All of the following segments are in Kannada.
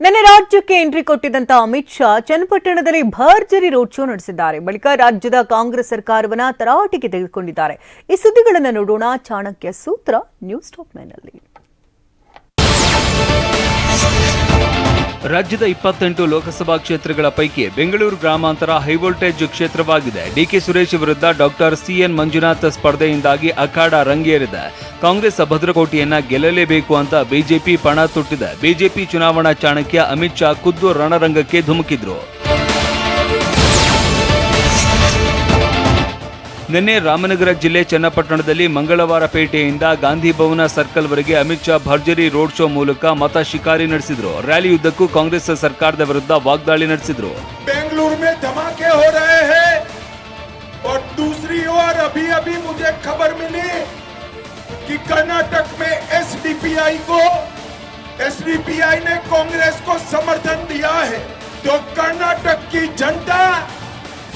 ನಿನ್ನೆ ರಾಜ್ಯಕ್ಕೆ ಎಂಟ್ರಿ ಕೊಟ್ಟಿದ್ದಂತ ಅಮಿತ್ ಶಾ ಚನ್ನಪಟ್ಟಣದಲ್ಲಿ ಭರ್ಜರಿ ರೋಡ್ ಶೋ ನಡೆಸಿದ್ದಾರೆ. ಬಳಿಕ ರಾಜ್ಯದ ಕಾಂಗ್ರೆಸ್ ಸರ್ಕಾರವನ್ನ ತರಾಟೆಗೆ ತೆಗೆದುಕೊಂಡಿದ್ದಾರೆ. ಈ ಸುದ್ದಿಗಳನ್ನು ನೋಡೋಣ ಚಾಣಕ್ಯ ಸೂತ್ರ ನ್ಯೂಸ್ ಟಾಪ್ನಲ್ಲಿ ರಾಜ್ಯದ ಇಪ್ಪತ್ತೆಂಟು ಲೋಕಸಭಾ ಕ್ಷೇತ್ರಗಳ ಪೈಕಿ ಬೆಂಗಳೂರು ಗ್ರಾಮಾಂತರ ಹೈವೋಲ್ಟೇಜ್ ಕ್ಷೇತ್ರವಾಗಿದೆ. ಡಿಕೆ ಸುರೇಶ್ ವಿರುದ್ಧ ಡಾಕ್ಟರ್ ಸಿಎನ್ ಮಂಜುನಾಥ್ ಸ್ಪರ್ಧೆಯಿಂದಾಗಿ ಅಖಾಡ ರಂಗೇರಿದೆ. ಕಾಂಗ್ರೆಸ್ ಭದ್ರಕೋಟೆಯನ್ನ ಗೆಲ್ಲಲೇಬೇಕು ಅಂತ ಬಿಜೆಪಿ ಪಣ ತೊಟ್ಟಿದೆ. ಬಿಜೆಪಿ ಚುನಾವಣಾ ಚಾಣಕ್ಯ ಅಮಿತ್ ಶಾ ಖುದ್ದು ರಣರಂಗಕ್ಕೆ ಧುಮುಕಿದ್ರು. ನಿನ್ನೆ ರಾಮನಗರ ಜಿಲ್ಲೆ ಚನ್ನಪಟ್ಟಣದಲ್ಲಿ ಮಂಗಳವಾರ ಪೇಟೆಯಿಂದ ಗಾಂಧಿ ಭವನ ಸರ್ಕಲ್ವರೆಗೆ ಅಮಿತ್ ಶಾ ಭರ್ಜರಿ ರೋಡ್ ಶೋ ಮೂಲಕ ಮತ ಶಿಕಾರಿ ನಡೆಸಿದ್ರು ರ್ಯಾಲಿಯುದ್ದಕ್ಕೂ ಕಾಂಗ್ರೆಸ್ ಸರ್ಕಾರದ ವಿರುದ್ಧ ವಾಗ್ದಾಳಿ ನಡೆಸಿದ್ರು बेंगलुरु में धमाके हो रहे हैं और दूसरी ओर अभी अभी मुझे खबर मिली कि कर्नाटक में एसडीपीआई को एसडीपीआई ने कांग्रेस को समर्थन दिया है तो कर्नाटक की जनता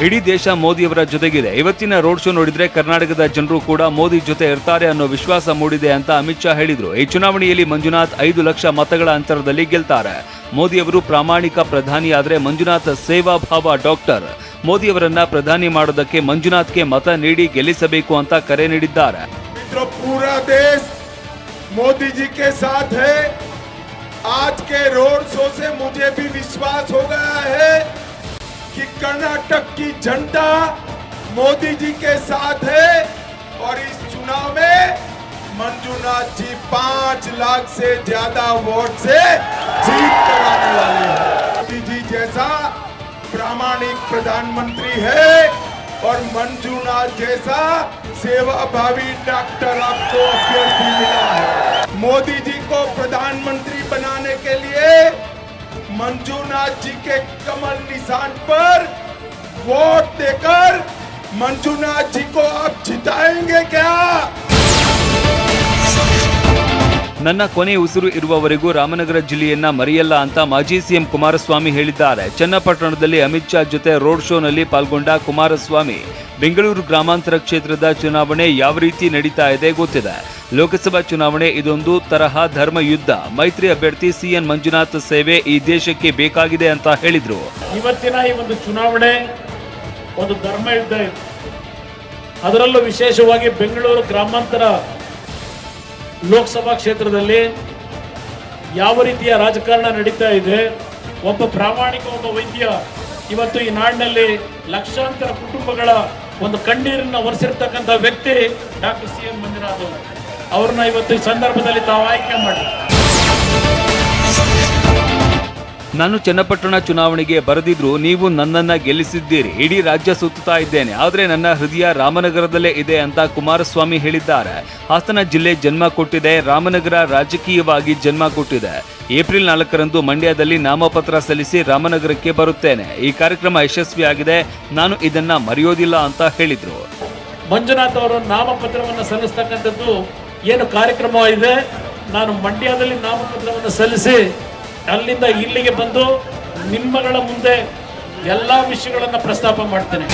ಇಡೀ ದೇಶ ಮೋದಿಯವರ ಜೊತೆಗಿದೆ ಇವತ್ತಿನ ರೋಡ್ ಶೋ ನೋಡಿದ್ರೆ ಕರ್ನಾಟಕದ ಜನರು ಕೂಡ ಮೋದಿ ಜೊತೆ ಇರ್ತಾರೆ ಅನ್ನೋ ವಿಶ್ವಾಸ ಮೂಡಿದೆ ಅಂತ ಅಮಿತ್ ಶಾ ಹೇಳಿದ್ರು ಈ ಚುನಾವಣೆಯಲ್ಲಿ ಮಂಜುನಾಥ್ ಐದು ಲಕ್ಷ ಮತಗಳ ಅಂತರದಲ್ಲಿ ಗೆಲ್ತಾರೆ ಮೋದಿಯವರು ಪ್ರಾಮಾಣಿಕ ಪ್ರಧಾನಿ ಆದ್ರೆ ಮಂಜುನಾಥ್ ಸೇವಾ ಭಾವ ಡಾಕ್ಟರ್ ಮೋದಿಯವರನ್ನ ಪ್ರಧಾನಿ ಮಾಡೋದಕ್ಕೆ ಮಂಜುನಾಥ್ಗೆ ಮತ ನೀಡಿ ಗೆಲ್ಲಿಸಬೇಕು ಅಂತ ಕರೆ ನೀಡಿದ್ದಾರೆ मित्रों पूरा देश मोदी जी के साथ है आज के रोड शो से मुझे भी विश्वास हो गया है कि कर्नाटक की जनता मोदी जी के साथ है और इस चुनाव में मंजूनाथ जी पाँच लाख से ज़्यादा वोट से जीत कराने वाले हैं। मोदी जी जैसा प्रामाणिक प्रधानमंत्री है और मंजूनाथ जैसा सेवाभावी डॉक्टर आपको अभ्यर्थी मिला है। मोदी जी को प्रधानमंत्री बनाने के लिए मंजूनाथ जी के कमल निशान पर वोट देकर मंजूनाथ जी को आप जिताएँगे क्या? ನನ್ನ ಕೊನೆ ಉಸಿರು ಇರುವವರೆಗೂ ರಾಮನಗರ ಜಿಲ್ಲೆಯನ್ನ ಮರೆಯಲ್ಲ ಅಂತ ಮಾಜಿ ಸಿಎಂ ಕುಮಾರಸ್ವಾಮಿ ಹೇಳಿದ್ದಾರೆ. ಚನ್ನಪಟ್ಟಣದಲ್ಲಿ ಅಮಿತ್ ಶಾ ಜೊತೆ ರೋಡ್ ಶೋನಲ್ಲಿ ಪಾಲ್ಗೊಂಡ ಕುಮಾರಸ್ವಾಮಿ, ಬೆಂಗಳೂರು ಗ್ರಾಮಾಂತರ ಕ್ಷೇತ್ರದ ಚುನಾವಣೆ ಯಾವ ರೀತಿ ನಡೀತಾ ಇದೆ ಗೊತ್ತಿದೆ. ಲೋಕಸಭಾ ಚುನಾವಣೆ ಇದೊಂದು ತರಹ ಧರ್ಮ ಯುದ್ಧ. ಮೈತ್ರಿ ಅಭ್ಯರ್ಥಿ ಸಿಎನ್ ಮಂಜುನಾಥ್ ಸೇವೆ ಈ ದೇಶಕ್ಕೆ ಬೇಕಾಗಿದೆ ಅಂತ ಹೇಳಿದ್ರು. ಇವತ್ತಿನ ಈ ಒಂದು ಚುನಾವಣೆ ಒಂದು ಧರ್ಮ ಯುದ್ಧ ಅದರಲ್ಲೂ ವಿಶೇಷವಾಗಿ ಬೆಂಗಳೂರು ಗ್ರಾಮಾಂತರ ಲೋಕಸಭಾ ಕ್ಷೇತ್ರದಲ್ಲಿ ಯಾವ ರೀತಿಯ ರಾಜಕಾರಣ ನಡೀತಾ ಇದೆ? ಒಬ್ಬ ಪ್ರಾಮಾಣಿಕ, ಒಬ್ಬ ವೈದ್ಯ ಇವತ್ತು ಈ ನಾಡಿನಲ್ಲಿ ಲಕ್ಷಾಂತರ ಕುಟುಂಬಗಳ ಒಂದು ಕಣ್ಣೀರನ್ನ ಒರೆಸಿರ್ತಕ್ಕಂಥ ವ್ಯಕ್ತಿ ಡಾಕ್ಟರ್ ಸಿ ಎಂ ಮಂಜುನಾಥ್ ಅವರು. ಅವ್ರನ್ನ ಇವತ್ತು ಈ ಸಂದರ್ಭದಲ್ಲಿ ತಾವು ಆಯ್ಕೆ ಮಾಡಿ ನಾನು ಚನ್ನಪಟ್ಟಣ ಚುನಾವಣೆಗೆ ಬರೆದಿದ್ರು ನೀವು ನನ್ನನ್ನ ಗೆಲ್ಲಿಸಿದ್ದೀರಿ. ಇಡೀ ರಾಜ್ಯ ಸುತ್ತುತ್ತಾ ಇದ್ದೇನೆ. ಆದರೆ ನನ್ನ ಹೃದಯ ರಾಮನಗರದಲ್ಲೇ ಇದೆ ಅಂತ ಕುಮಾರಸ್ವಾಮಿ ಹೇಳಿದ್ದಾರೆ. ಹಾಸನ ಜಿಲ್ಲೆ ಜನ್ಮ ಕೊಟ್ಟಿದೆ. ರಾಮನಗರ ರಾಜಕೀಯವಾಗಿ ಜನ್ಮ ಕೊಟ್ಟಿದೆ. ಏಪ್ರಿಲ್ ನಾಲ್ಕರಂದು ಮಂಡ್ಯದಲ್ಲಿ ನಾಮಪತ್ರ ಸಲ್ಲಿಸಿ ರಾಮನಗರಕ್ಕೆ ಬರುತ್ತೇನೆ. ಈ ಕಾರ್ಯಕ್ರಮ ಯಶಸ್ವಿಯಾಗಿದೆ. ನಾನು ಇದನ್ನ ಮರೆಯೋದಿಲ್ಲ ಅಂತ ಹೇಳಿದ್ರು. ಮಂಜುನಾಥ್ ಅವರು ನಾಮಪತ್ರವನ್ನು ಸಲ್ಲಿಸ್ತಕ್ಕಂಥದ್ದು ಏನು ಕಾರ್ಯಕ್ರಮ ಇದೆ ನಾನು ಮಂಡ್ಯದಲ್ಲಿ ನಾಮಪತ್ರವನ್ನು ಸಲ್ಲಿಸಿ ಅಲ್ಲಿಂದ ಇಲ್ಲಿಗೆ ಬಂದು ನಿಮ್ಮಗಳ ಮುಂದೆ ಎಲ್ಲ ವಿಷಯಗಳನ್ನು ಪ್ರಸ್ತಾಪ ಮಾಡ್ತೇನೆ.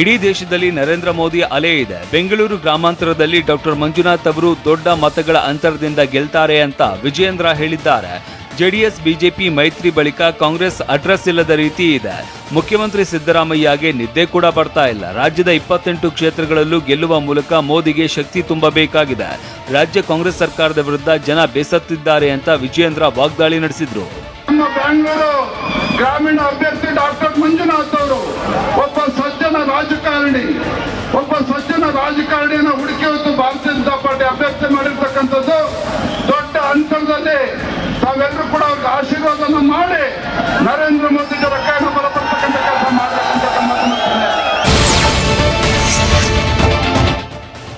ಇಡೀ ದೇಶದಲ್ಲಿ ನರೇಂದ್ರ ಮೋದಿ ಅಲೆ ಇದೆ. ಬೆಂಗಳೂರು ಗ್ರಾಮಾಂತರದಲ್ಲಿ ಡಾಕ್ಟರ್ ಮಂಜುನಾಥ್ ಅವರು ದೊಡ್ಡ ಮತಗಳ ಅಂತರದಿಂದ ಗೆಲ್ತಾರೆ ಅಂತ ವಿಜಯೇಂದ್ರ ಹೇಳಿದ್ದಾರೆ. ಜೆಡಿಎಸ್, ಬಿಜೆಪಿ ಮೈತ್ರಿ ಬಳಿಕ ಕಾಂಗ್ರೆಸ್ ಅಡ್ರೆಸ್ ಇಲ್ಲದ ರೀತಿ ಇದೆ. ಮುಖ್ಯಮಂತ್ರಿ ಸಿದ್ದರಾಮಯ್ಯಗೆ ನಿದ್ದೆ ಕೂಡ ಬರ್ತಾ ಇಲ್ಲ. ರಾಜ್ಯದ ಇಪ್ಪತ್ತೆಂಟು ಕ್ಷೇತ್ರಗಳಲ್ಲೂ ಗೆಲ್ಲುವ ಮೂಲಕ ಮೋದಿಗೆ ಶಕ್ತಿ ತುಂಬಬೇಕಾಗಿದೆ. ರಾಜ್ಯ ಕಾಂಗ್ರೆಸ್ ಸರ್ಕಾರದ ವಿರುದ್ಧ ಜನ ಬೇಸತ್ತಿದ್ದಾರೆ ಅಂತ ವಿಜಯೇಂದ್ರ ವಾಗ್ದಾಳಿ ನಡೆಸಿದ್ರು. ನಮ್ಮ ಬೆಂಗಳೂರು ಗ್ರಾಮೀಣ ಅಭ್ಯರ್ಥಿ ಡಾಕ್ಟರ್ ಮಂಜುನಾಥ್ ಅವರು ಒಬ್ಬ ಸಜ್ಜನ ರಾಜಕಾರಣಿ, ಒಬ್ಬ ಸಜ್ಜನ ರಾಜಕಾರಣಿಯನ್ನ ಹುಡುಕಿ ಹೊತ್ತು ಭಾರತೀಯ ಜನತಾ ಪಾರ್ಟಿ ಅಭ್ಯರ್ಥಿ ಮಾಡಿರ್ತಕ್ಕಂಥದ್ದು ದೊಡ್ಡ ಅಂತರದಲ್ಲಿ ತಾವೆಲ್ಲರೂ ಆಶೀರ್ವಾದನ ಮಾಡಿ ನರೇಂದ್ರ ಮೋದಿಯವರ ಕೈನ ಬಲಪಡ್ತಕ್ಕಂಥ ಕೆಲಸ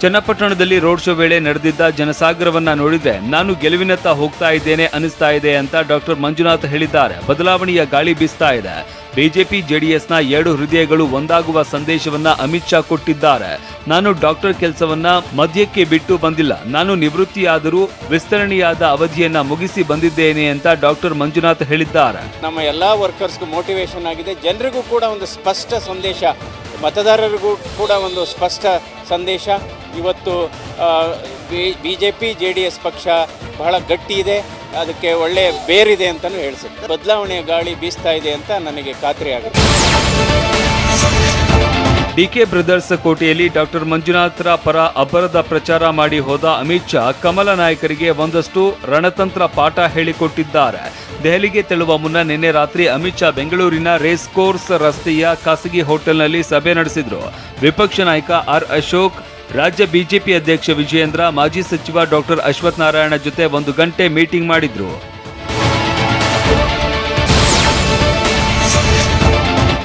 ಚನ್ನಪಟ್ಟಣದಲ್ಲಿ ರೋಡ್ ಶೋ ವೇಳೆ ನಡೆದಿದ್ದ ಜನಸಾಗರವನ್ನ ನೋಡಿದ್ರೆ ನಾನು ಗೆಲುವಿನತ್ತ ಹೋಗ್ತಾ ಇದ್ದೇನೆ ಅನಿಸ್ತಾ ಇದೆ ಅಂತ ಡಾಕ್ಟರ್ ಮಂಜುನಾಥ್ ಹೇಳಿದ್ದಾರೆ. ಬದಲಾವಣೆಯ ಗಾಳಿ ಬೀಸ್ತಾ ಇದೆ. ಬಿಜೆಪಿ, ಜೆಡಿಎಸ್ನ ಎರಡು ಹೃದಯಗಳು ಒಂದಾಗುವ ಸಂದೇಶವನ್ನ ಅಮಿತ್ ಶಾ ಕೊಟ್ಟಿದ್ದಾರೆ. ನಾನು ಡಾಕ್ಟರ್ ಕೆಲಸವನ್ನ ಮಧ್ಯಕ್ಕೆ ಬಿಟ್ಟು ಬಂದಿಲ್ಲ. ನಾನು ನಿವೃತ್ತಿಯಾದರೂ ವಿಸ್ತರಣೆಯಾದ ಅವಧಿಯನ್ನ ಮುಗಿಸಿ ಬಂದಿದ್ದೇನೆ ಅಂತ ಡಾಕ್ಟರ್ ಮಂಜುನಾಥ್ ಹೇಳಿದ್ದಾರೆ. ನಮ್ಮ ಎಲ್ಲ ವರ್ಕರ್ಸ್ಗೂ ಮೋಟಿವೇಶನ್ ಆಗಿದೆ. ಜನರಿಗೂ ಕೂಡ ಒಂದು ಸ್ಪಷ್ಟ ಸಂದೇಶ, ಮತದಾರರಿಗೂ ಕೂಡ ಒಂದು ಸ್ಪಷ್ಟ ಸಂದೇಶ. ಇವತ್ತು B J P J D S ಪಕ್ಷ ಬಹಳ ಗಟ್ಟಿ ಇದೆ. ಅದಕ್ಕೆ ಒಳ್ಳೆಯ ಬೇರಿದೆ ಅಂತಲೂ ಹೇಳಿಸುತ್ತೆ ಬದಲಾವಣೆಯ ಗಾಳಿ ಬೀಸ್ತಾ ಇದೆ ಅಂತ ನನಗೆ ಖಾತ್ರಿ ಆಗುತ್ತೆ ಡಿಕೆ ಬ್ರದರ್ಸ್ ಕೋಟೆಯಲ್ಲಿ ಡಾಕ್ಟರ್ ಮಂಜುನಾಥರ ಪರ ಅಬ್ಬರದ ಪ್ರಚಾರ ಮಾಡಿ ಹೋದ ಅಮಿತ್ ಶಾ, ಕಮಲ ನಾಯಕರಿಗೆ ಒಂದಷ್ಟು ರಣತಂತ್ರ ಪಾಠ ಹೇಳಿಕೊಟ್ಟಿದ್ದಾರೆ. ದೆಹಲಿಗೆ ತೆಳುವ ಮುನ್ನ ನಿನ್ನೆ ರಾತ್ರಿ ಅಮಿತ್ ಶಾ ಬೆಂಗಳೂರಿನ ರೇಸ್ ಕೋರ್ಸ್ ರಸ್ತೆಯ ಖಾಸಗಿ ಹೋಟೆಲ್ನಲ್ಲಿ ಸಭೆ ನಡೆಸಿದ್ರು. ವಿಪಕ್ಷ ನಾಯಕ ಆರ್ ಅಶೋಕ್, ರಾಜ್ಯ ಬಿಜೆಪಿ ಅಧ್ಯಕ್ಷ ವಿಜಯೇಂದ್ರ, ಮಾಜಿ ಸಚಿವ ಡಾಕ್ಟರ್ ಅಶ್ವಥ್ ನಾರಾಯಣ ಜೊತೆ ಒಂದು ಗಂಟೆ ಮೀಟಿಂಗ್ ಮಾಡಿದ್ರು.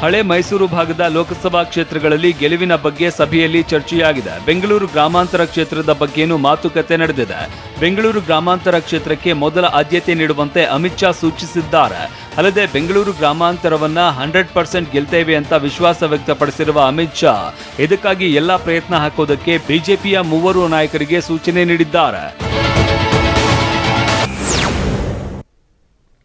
ಹಳೆ ಮೈಸೂರು ಭಾಗದ ಲೋಕಸಭಾ ಕ್ಷೇತ್ರಗಳಲ್ಲಿ ಗೆಲುವಿನ ಬಗ್ಗೆ ಸಭೆಯಲ್ಲಿ ಚರ್ಚೆಯಾಗಿದೆ. ಬೆಂಗಳೂರು ಗ್ರಾಮಾಂತರ ಕ್ಷೇತ್ರದ ಬಗ್ಗೆಯೂ ಮಾತುಕತೆ ನಡೆದಿದೆ. ಬೆಂಗಳೂರು ಗ್ರಾಮಾಂತರ ಕ್ಷೇತ್ರಕ್ಕೆ ಮೊದಲ ಆದ್ಯತೆ ನೀಡುವಂತೆ ಅಮಿತ್ ಶಾ ಸೂಚಿಸಿದ್ದಾರೆ. ಅಲ್ಲದೆ ಬೆಂಗಳೂರು ಗ್ರಾಮಾಂತರವನ್ನ ಹಂಡ್ರೆಡ್ ಪರ್ಸೆಂಟ್ ಗೆಲ್ತೇವೆ ಅಂತ ವಿಶ್ವಾಸ ವ್ಯಕ್ತಪಡಿಸಿರುವ ಅಮಿತ್ ಶಾ, ಇದಕ್ಕಾಗಿ ಎಲ್ಲಾ ಪ್ರಯತ್ನ ಹಾಕೋದಕ್ಕೆ ಬಿಜೆಪಿಯ ಮೂವರು ನಾಯಕರಿಗೆ ಸೂಚನೆ ನೀಡಿದ್ದಾರೆ.